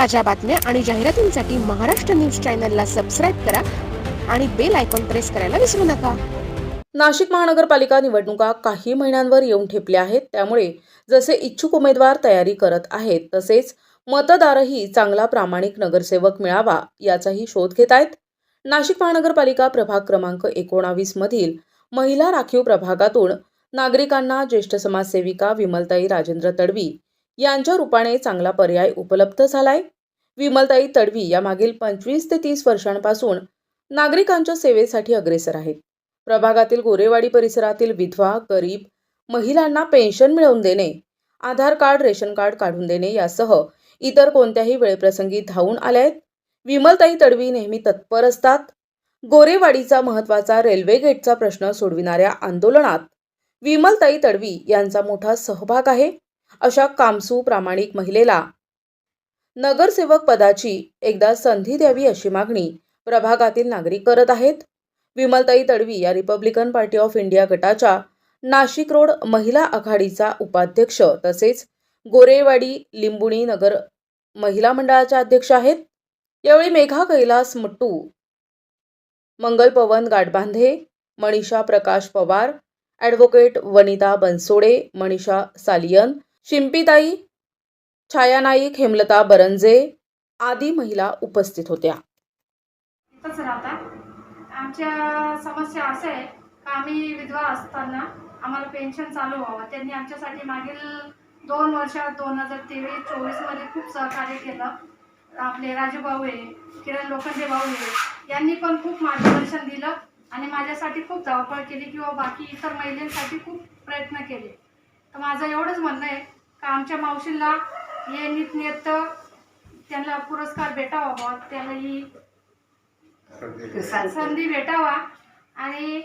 ताज्या बातम्या आणि जाहिरातींसाठी महाराष्ट्र न्यूज चॅनलला सबस्क्राईब करा आणि बेल आयकॉन प्रेस करायला विसरू नका. नाशिक महानगरपालिका निवडणुका काही महिन्यांवर येऊन ठेपल्या आहेत. त्यामुळे जसे इच्छुक उमेदवार तयारी करत आहेत तसेच मतदारही चांगला प्रामाणिक नगरसेवक मिळावा याचाही शोध घेत आहेत. नाशिक महानगरपालिका प्रभाग क्रमांक एकोणावीस मधील महिला राखीव प्रभागातून नागरिकांना ज्येष्ठ समाजसेविका विमलताई राजेंद्र तडवी यांच्या रूपाने चांगला पर्याय उपलब्ध झालाय. विमलताई तडवी या मागील पंचवीस ते तीस वर्षांपासून नागरिकांच्या सेवेसाठी अग्रेसर आहेत. प्रभागातील गोरेवाडी परिसरातील विधवा गरीब महिलांना पेन्शन मिळवून देणे आधार कार्ड रेशन कार्ड काढून देणे यासह इतर कोणत्याही वेळप्रसंगी धावून आल्या आहेत. विमलताई तडवी नेहमी तत्पर असतात. गोरेवाडीचा महत्त्वाचा रेल्वे गेटचा प्रश्न सोडविणाऱ्या आंदोलनात विमलताई तडवी यांचा मोठा सहभाग आहे. अशा कामसू प्रामाणिक महिलेला नगरसेवक पदाची एकदा संधी द्यावी अशी मागणी प्रभागातील नागरिक करत आहेत. विमलताई तडवी या रिपब्लिकन पार्टी ऑफ इंडिया गटाच्या नाशिक रोड महिला आघाडीचा उपाध्यक्ष तसेच गोरेवाडी लिंबुणी नगर महिला मंडळाच्या अध्यक्ष आहेत. यावेळी मेघा कैलास मट्टू मंगल पवन गाडबांधे मनीषा प्रकाश पवार ॲडव्होकेट वनिता बनसोडे मनीषा सालियन शिंपीताई छाया नाईक हेमलता बरंजे आदी महिला उपस्थित होत्या. इथंच राहतात. आमच्या समस्या असं आहे का आम्ही विधवा असताना आम्हाला पेन्शन चालू व्हावं. त्यांनी आमच्यासाठी मागील दोन वर्षात दोन हजार तेवीस चोवीसमध्ये खूप सहकार्य केलं. आपले राजू भाऊ आहे किरण लोखंडे भाऊ आहे यांनी पण खूप मार्गदर्शन दिलं आणि माझ्यासाठी खूप धावपळ केली किंवा बाकी इतर महिलांसाठी खूप प्रयत्न केले. तर माझं एवढंच म्हणणं आहे का आमच्या मावशीला हे नीटनेत त्यांना पुरस्कार भेटावा बुवा त्याला ही संधी भेटावा आणि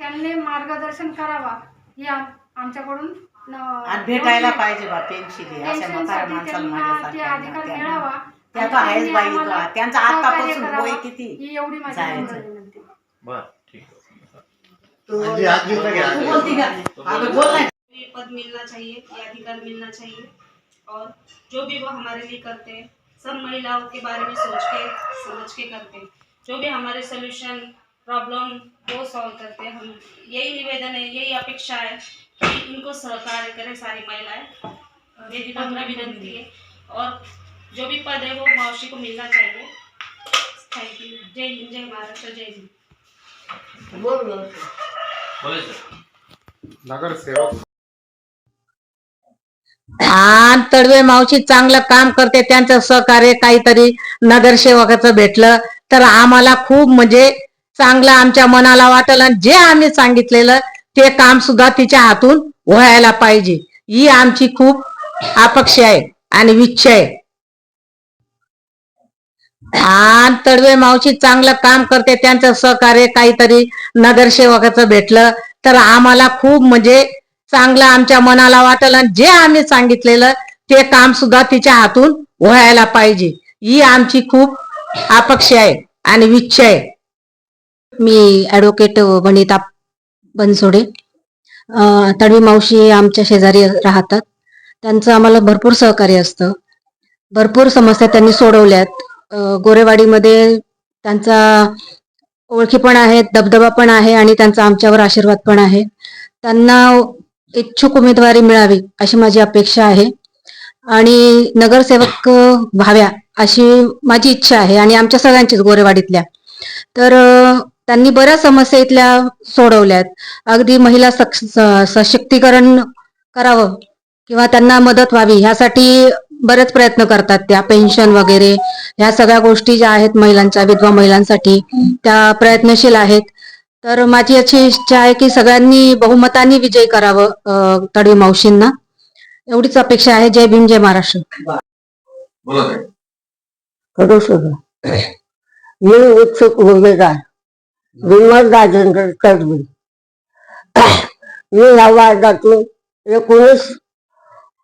त्यांनी मार्गदर्शन करावा ही आम- आमच्याकडून भेटायला पाहिजे बा पेन्शिली अशा म्हाताऱ्या पेन्शनसाठी माणसाला त्यांना ते माझ्यासारख्या अधिकार मिळावा त्या तर आणि आहेच त्यांनी बाई आम्हाला तुला. त्यांचं सहकार्य आतापासून करावं. वय किती? ही एवढी माझी जायचं. नम्र विनंती बर ठीक आहे आजी, आजी उठा घ्या. तू बोलती का अगं बोल ना ये पद मिलना चाहिए ये अधिकार मिलना चाहिए। और जो भी वो हमारे लिए करते हैं सब महिलाओं के बारे में सोच के समझ के करते हैं। जो भी हमारे सोल्यूशन प्रॉब्लम वो सॉल्व करते हैं। हम यही निवेदन है यही अपेक्षा है कि इनको सहकार्य करें सारी महिलाएँ। मेरी नम्र विनंती है। और जो भी पद है वो मौसी को मिलना चाहिए। थैंक यू जय हिंद जय महाराष्ट्र जय हिंद। बोलायचं नगरसेवक आन तडवे मावशी चांगलं काम करते त्यांचं सहकार्य काहीतरी नगरसेवकाचं भेटलं. तर आम्हाला खूप म्हणजे चांगलं आमच्या मनाला वाटलं आणि जे आम्ही सांगितलेलं ते काम सुद्धा तिच्या हातून व्हायला पाहिजे. ही आमची खूप अपेक्षा आहे आणि इच्छा आहे. आन तडवे मावशी चांगलं काम करते त्यांचं सहकार्य काहीतरी नगरसेवकाचं भेटलं. तर आम्हाला खूप म्हणजे चांगलं आमच्या मनाला वाटलं आणि जे आम्ही सांगितलेलं ते काम सुद्धा तिच्या हातून व्हायला पाहिजे. ही आमची खूप अपक्ष आहे आणि इच्छा आहे. मी ॲडव्होकेट वनिता बनसोडे. तडवी मावशी आमच्या शेजारी राहतात. त्यांचं आम्हाला भरपूर सहकार्य असतं. भरपूर समस्या त्यांनी सोडवल्यात. गोरेवाडीमध्ये त्यांचा ओळखी पण आहे दबदबा पण आहे आणि त्यांचा आमच्यावर आशीर्वाद पण आहे. त्यांना इच्छुक उमेदवारी मिळावी अशी माझी अपेक्षा आहे. आणि नगरसेवक व्हाव्या अशी माझी इच्छा आहे आणि आमच्या सगळ्यांचीच गोरेवाडीतल्या. तर त्यांनी बऱ्याच समस्या इथल्या सोडवल्यात. अगदी महिला सक्ष- सशक्तीकरण करावं किंवा त्यांना मदत व्हावी ह्यासाठी बरेच प्रयत्न करतात त्या पेन्शन वगैरे ह्या सगळ्या गोष्टी ज्या आहेत महिलांच्या विधवा महिलांसाठी त्या प्रयत्नशील आहेत. तर माझी अशी इच्छा आहे की सगळ्यांनी बहुमताने विजय करावं तडवी मावशींना. एवढीच अपेक्षा आहे. जय भीम जय महाराष्ट्र. करू मी उत्सुक उमेदवार विमल राजेंद्र तडवी. मी या वार्डातून एकोणीस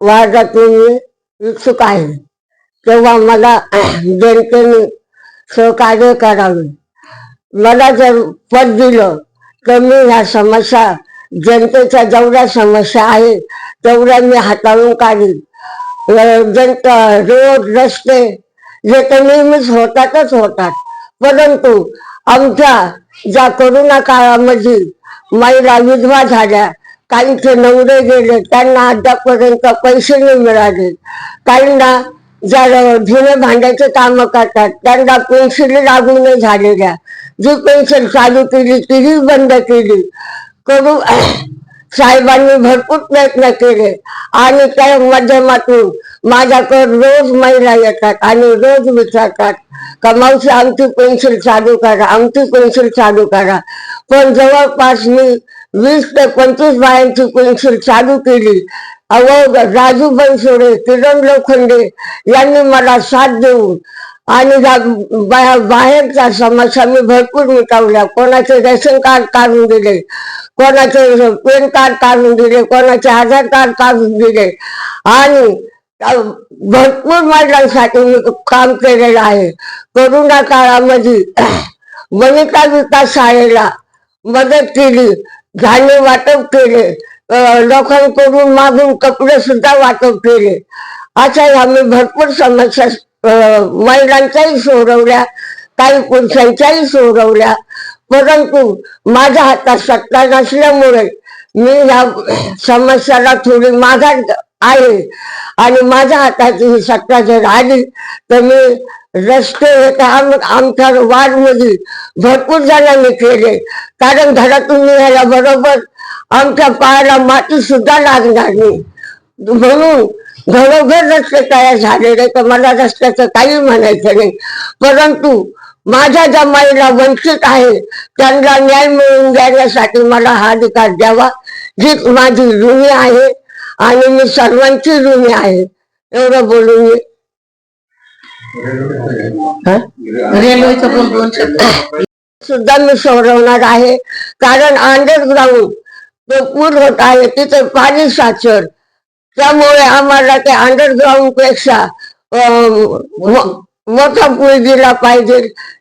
वार्डातून मी इच्छुक आहे. तेव्हा मला जनतेने सहकार्य करावे. मला जर पद दिलं तर मी ह्या समस्या जनतेच्या जेवढ्या समस्या आहेत तेवढ्या मी हाताळून काढीन. जनता रोड रस्ते जे तर नेहमीच होतातच होतात. परंतु आमच्या ज्या कोरोना काळामध्ये महिला विधवा झाल्या काहींचे नवरे गेले त्यांना अद्यापर्यंत पैसे नाही मिळाले. काहींना जुने भांड्याचे काम करतात. त्यांना पेन्सिल लागू नाही झालेल्या. जी पेन्सिल चालू केली तीही बंद केली. करू साहेबांनी भरपूर प्रयत्न केले. आणि त्या माध्यमातून माझ्याकडे रोज महिला येतात आणि रोज विचारतात कमावशी आमची पेन्सिल चालू करा आमची पेन्सिल चालू करा. पण जवळपास मी वीस ते पंचवीस बायांची पेन्सिल चालू केली. अव राजू बनसोडे किरण लोखंडे यांनी मला साथ देऊन आणि बाहेरच्या समस्या मी भरपूर मिटवल्या. कोणाचे रेशन कार्ड काढून दिले कोणाचे पेन कार्ड काढून दिले कोणाचे आधार कार्ड काढून दिले. आणि भरपूर महिलांसाठी मी काम केलेलं आहे. कोरोना काळामध्ये वनिता विकास शाळेला मदत केली धान्य वाटप केले. लोकांकडून मागून कपडे सुद्धा वाटप केले. अशा आम्ही भरपूर समस्या महिलांच्याही सोडवल्या काही पुरुषांच्याही सोडवल्या. परंतु माझ्या हातात सत्ता नसल्यामुळे मी या समस्याला थोडी माघार आहे. आणि माझ्या हातात ही सत्ता जर आली तर मी रस्ते काम आमच्या वार्डमध्ये भरपूर जणांनी केले. कारण घरातून निघायला बरोबर आमच्या पायाला माती सुद्धा लागणार नाही. म्हणून घरोघर रस्ते तयार झालेले तर मला रस्त्याचं काही म्हणायचं नाही. परंतु माझ्या ज्या महिला वंचित आहे त्यांना न्याय मिळवून देण्यासाठी मला हा अधिकार द्यावा. जी माझी ऋणी आहे आणि मी सर्वांची ऋणी आहे. एवढं बोलून मी. हं? सुद्धा मी सोडवणार आहे. कारण अंडरग्राऊंड पूर होत आहे तिथे पाणी साचर त्यामुळे आम्हाला ते अंडरग्राऊंडपेक्षा मोठा पूल दिला पाहिजे.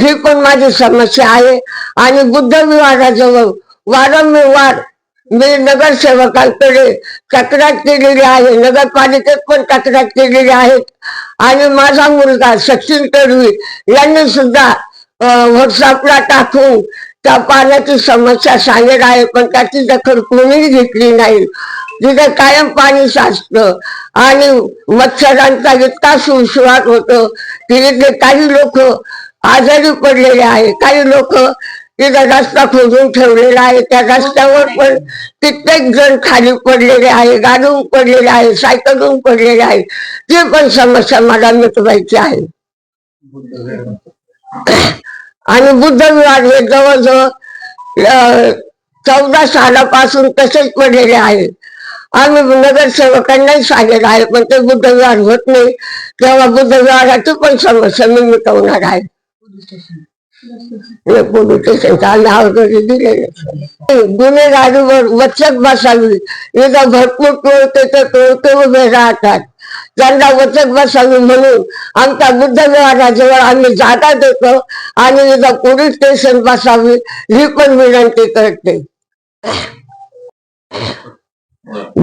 ही पण माझी समस्या आहे. आणि बुद्ध विहाराजवळ वारंवार मी नगरसेवकांकडे तक्रार केलेली आहे. नगरपालिकेत पण तक्रार केलेली आहे. आणि माझा मुलगा सचिन तडवी यांनी सुद्धा व्हॉट्सअपला टाकून त्या पाण्याची समस्या सांगेल आहे पण त्याची दखल कोणीही घेतली नाही. तिथे कायम पाणी साचतं आणि मच्छरांचा इतका सुळसुळाट होतो तिथे काही लोक आजारी पडलेले आहे काही लोक तिथे रस्ता खोदून ठेवलेला आहे. त्या रस्त्यावर पण कित्येक जण खाली पडलेले आहे गाडून पडलेले आहे सायकलून पडलेले आहे ती पण समस्या मला मिटवायची आहे. आणि बुद्ध विहार हे जवळजवळ चौदा सालापासून तसेच पडलेले आहे. आम्ही नगरसेवकांनाही सांगितलं आहे पण ते बुद्ध विहार होत नाही. तेव्हा बुद्ध विहाराची पण समस्या मी मिटवणार आहे. पोलीस स्टेशनचा आम्ही ऑर्डर दिलेले गुन्हेगारीवर वचक बसावी. एकदा भरपूर टोळके ते टोळके उभे राहतात. त्यांना वचक बसावी म्हणून आमच्या बुद्ध विहाराजवळ आम्ही जागा देतो आणि इथं पोलीस स्टेशन बसावी ही पण विनंती करते.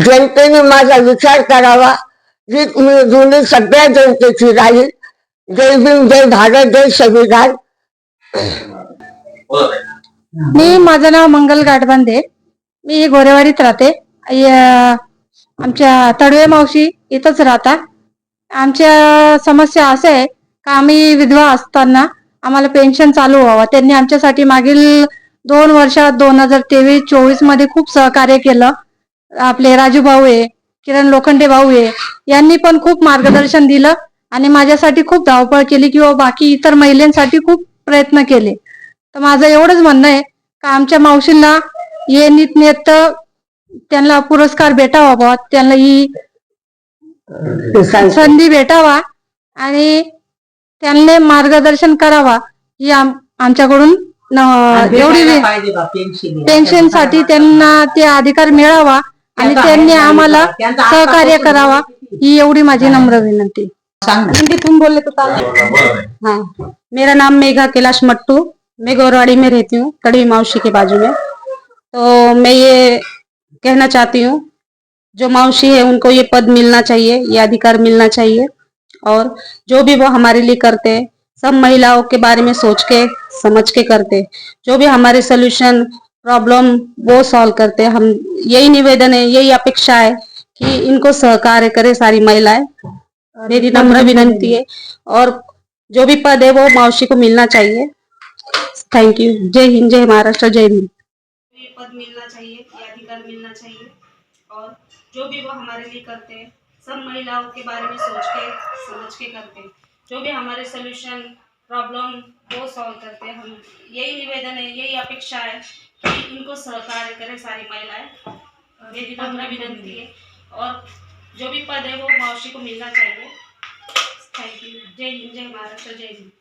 जनतेने माझा विचार करावा जी मी जुनी सगळ्या जनतेची राहील. जय भीम जय भारत जय संविधान. मी माझं नाव मंगल गाठबांधे मी गोरेवाडीत राहते. आमच्या तडवे मावशी इथंच राहतात. आमच्या समस्या असं आहे का आम्ही विधवा असताना आम्हाला पेन्शन चालू व्हावं. त्यांनी आमच्यासाठी मागील दोन वर्षात दोन हजार तेवीस चोवीसमध्ये खूप सहकार्य केलं. आपले राजू भाऊ आहे किरण लोखंडे भाऊ आहे यांनी पण खूप मार्गदर्शन दिलं आणि माझ्यासाठी खूप धावपळ केली किंवा बाकी इतर महिलांसाठी खूप प्रयत्न केले. तर माझं एवढंच म्हणणं आहे का आमच्या मावशींना ये नीट त्यांना पुरस्कार भेटावा बुवा. त्यांना ही संधी भेटावा आणि त्यांना मार्गदर्शन करावा ही आम- आमच्याकडून न- एवढी पेन्शनसाठी त्यांना ते अधिकार मिळावा आणि त्यांनी आम्हाला सहकार्य करावा ही एवढी माझी नम्र विनंती. हिंदीतून बोलले. हाँ मेरा नाम मेघा कैलाश मट्टू. मैं गौरवाड़ी में रहती हूँ कड़ी मावशी के बाजू में। तो मैं ये कहना चाहती हूँ जो मौसी है, उनको ये पद मिलना चाहिए, ये अधिकार मिलना चाहिए। और जो भी वो हमारे लिए करते हैं, सब महिलाओं के बारे में सोच के, समझ के करते जो भी हमारे सोल्यूशन प्रॉब्लम वो सॉल्व करते हम, यही निवेदन है, यही अपेक्षा है कि इनको सहकार्य करे सारी महिलाएँ। मेरी नम्र विनंती है। और जो भी पद है, वो मौसी को मिलना चाहिए। थैंक यू जय हिंद, जय महाराष्ट्र, जय हिंद पद मिलना चाहिए अधिकार मिलना चाहिए। जो भी वो हमारे लिए करते हैं सब महिलाओं के बारे में सोच के समझ के करते हैं। जो भी हमारे सोल्यूशन प्रॉब्लम वो सॉल्व करते हैं। हम यही निवेदन है यही अपेक्षा है कि इनको सहकार्य करें सारी महिलाएँ। मेरी नम्र विनंती है। और जो भी पद है वो मौसी को मिलना चाहिए। थैंक यू जय हिंद जय महाराष्ट्र जय हिंद।